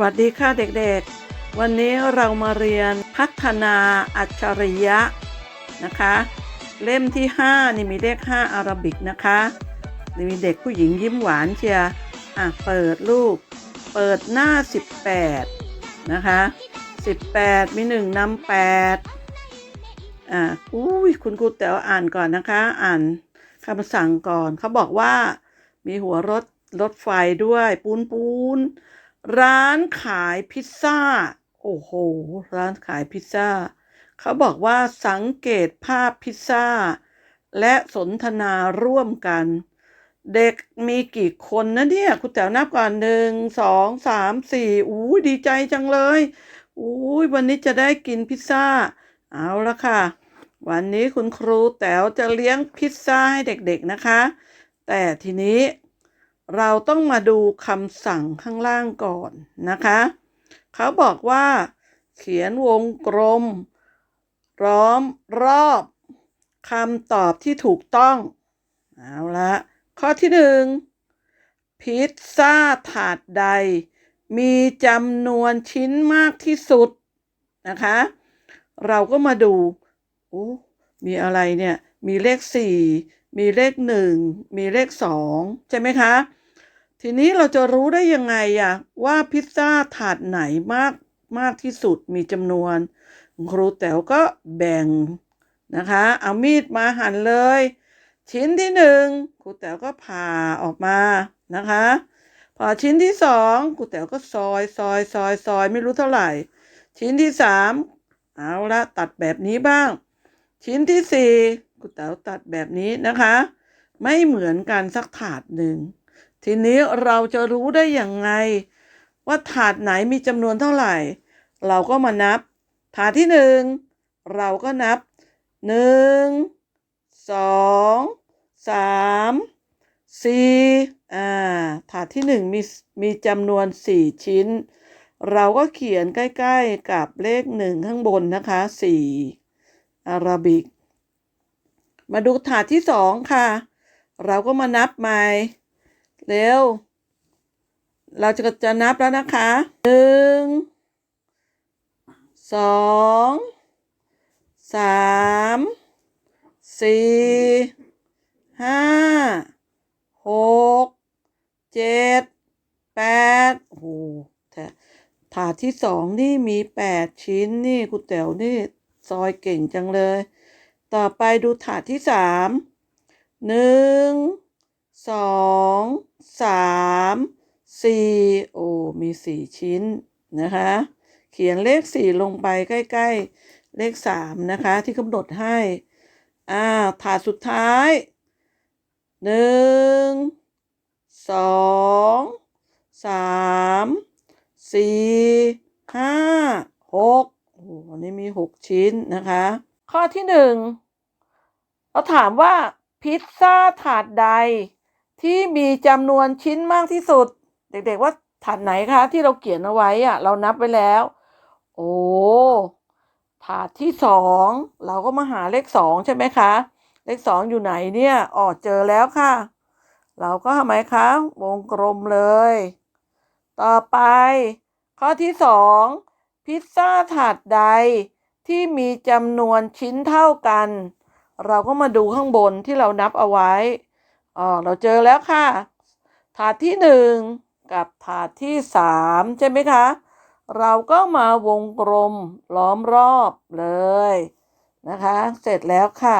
วัสดีค่ะเด็กๆ วันนี้เรามาเรียนพัฒนาอัจฉริยะนะคะ เล่มที่ 5 นี่มีเลข5อารบิกนะคะนี่มีเด็กผู้หญิงยิ้มหวานเชียร์อะเปิดลูก เปิดหน้า 18 นะคะ 18 มี 1นำ8อะอุ้ยคุณครูแต๋วอ่านก่อนนะคะ อ่านคำสั่งก่อนเขาบอกว่ามีหัวรถรถไฟด้วยปูนปูน ร้านขายพิซซ่า โอ้โห ร้านขายพิซซ่า เขาบอกว่าสังเกตภาพพิซซ่า และสนทนาร่วมกัน เด็กมีกี่คนนะเนี่ย คุณแต๋วนับก่อนหนึ่งสองสามสี่อู้ดีใจจังเลยอู้วันนี้จะได้กินพิซซ่า เอาละค่ะ วันนี้คุณครูแต๋วจะเลี้ยงพิซซ่าให้เด็กๆนะคะ แต่ทีนี้ เราต้องมาดูคำสั่งข้างล่างก่อนนะคะ เขาบอกว่า เขียนวงกลมร้อมรอบคำตอบที่ถูกต้อง เอาละข้อที่หนึ่งพิซซ่าถาดใด มีจำนวนชิ้นมากที่สุดนะคะ เราก็มาดูโอ้มีอะไรเนี่ย มีเลขสี่ มีเลขหนึ่งมีเลขสองใช่ไหมคะ ทีนี้เราจะรู้ได้ยังไงอะว่าพิซซ่าถาดไหนมากมากที่สุดมีจำนวน ครูแต๋วก็แบ่งนะคะ เอามีดมาหั่นเลย ชิ้นที่หนึ่งครูแต๋วก็ผ่าออกมานะคะ พอชิ้นที่สองครูแต๋วก็ซอยซอยซอยซอยไม่รู้เท่าไหร่ ชิ้นที่สามเอาละตัดแบบนี้บ้าง ชิ้นที่สี่ ครูแต๋วตัดแบบนี้นะคะ ไม่เหมือนกันสักถาดหนึ่ง ทีนี้เราจะรู้ได้อย่างไง ว่าถาดไหนมีจำนวนเท่าไหร่ เราก็มานับ ถาดที่หนึ่งเราก็นับหนึ่งสองสามสี่อ่าถาดที่หนึ่งมีมีจำนวนสี่ชิ้น เราก็เขียนใกล้ ๆกับเลขหนึ่งข้างบนนะคะสี่อาราบิก มาดูถาดที่สองค่ะ เราก็มานับใหม่เร็ว เราจะจะนับแล้วนะคะหนึ่งสองสามสี่ห้าหกเจ็ดแปดโอ้โหแถาดที่สองนี่มีแปดชิ้นนี่คุณแต๋วนี่ซอยเก่งจังเลย ต่อไปดูถาดที่สามหนึ่งสองสามสี่โอ้มีสี่ชิ้นนะคะ เขียนเลขสี่ลงไปใกล้ ๆ เลขสามนะคะ ที่กำหนดให้อ่าถาดสุดท้ายหนึ่งสองสามสี่ห้าหกโอ้นนี้มีหกชิ้นนะคะ ข้อที่หนึ่ง เราถามว่าพิซซ่าถาดใด ที่มีจำนวนชิ้นมากที่สุด เด็กๆว่าถาดไหนคะ ที่เราเขียนเอาไว้อะเรานับไว้แล้ว โอ้ถาดที่สองเราก็มาหาเลขสองใช่ไหมคะ เลขสองอยู่ไหนเนี่ยอ๋อเจอแล้วค่ะ เราก็ทำไมคะ วงกลมเลย ต่อไป ข้อที่สองพิซซ่าถาดใดที่มีจำนวนชิ้นเท่ากัน เราก็มาดูข้างบนที่เรานับเอาไว้อ๋อเราเจอแล้วค่ะ ถาดที่หนึ่งกับถาดที่สามใช่ไหมคะ เราก็มาวงกลมล้อมรอบเลยนะคะ เสร็จแล้วค่ะ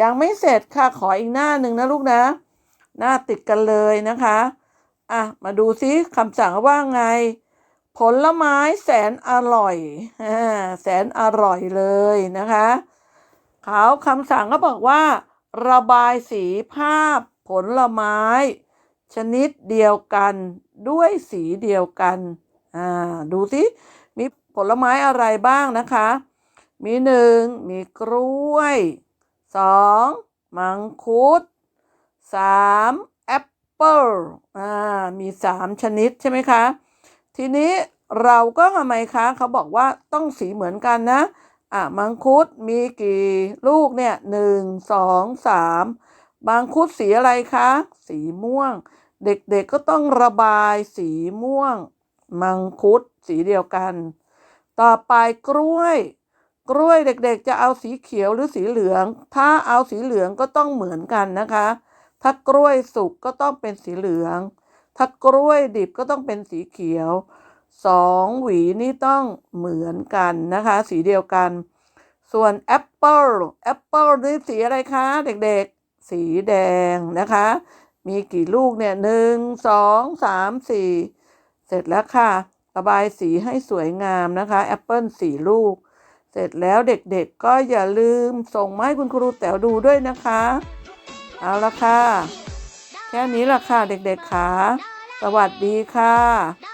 ยังไม่เสร็จค่ะขออีกหน้าหนึ่งนะลูกนะ หน้าติดกันเลยนะคะอะมาดูซิคำสั่งว่าไง ผลไม้แสนอร่อยแสนอร่อยเลยนะคะ ขาคำสั่งก็บอกว่า ระบายสีภาพผลไม้ ชนิดเดียวกันด้วยสีเดียวกันอ่าดูสิมีผลไม้อะไรบ้างนะคะ มีหนึ่งมีกล้วยสองมังคุดสามแอปเปิลอ่ามีสามชนิดใช่ไหมคะ ทีนี้เราก็ทำไมคะ เขาบอกว่าต้องสีเหมือนกันนะ อะมังคุดมีกี่ลูกเนี่ยหนึ่งสองสามมังคุดสีอะไรคะ สีม่วง เด็กๆก็ต้องระบายสีม่วง มังคุดสีเดียวกัน ต่อไปกล้วย กล้วยเด็กๆ จะเอาสีเขียวหรือสีเหลือง ถ้าเอาสีเหลืองก็ต้องเหมือนกันนะคะ ถ้ากล้วยสุกก็ต้องเป็นสีเหลือง ถ้ากล้วยดิบก็ต้องเป็นสีเขียว สองหวีนี่ต้องเหมือนกันนะคะ สีเดียวกัน ส่วนแอปเปิลแอปเปิลนี่สีอะไรคะเด็กๆ สีแดงนะคะ มีกี่ลูกเนี่ยหนึ่งสองสามสี่เสร็จแล้วค่ะ ระบายสีให้สวยงามนะคะแอปเปิลสี่ลูก เสร็จแล้วเด็กๆก็อย่าลืมส่งมาให้คุณครูแต๋วดูด้วยนะคะ เอาละค่ะ แค่นี้ละค่ะเด็กๆค่ะสวัสดีค่ะ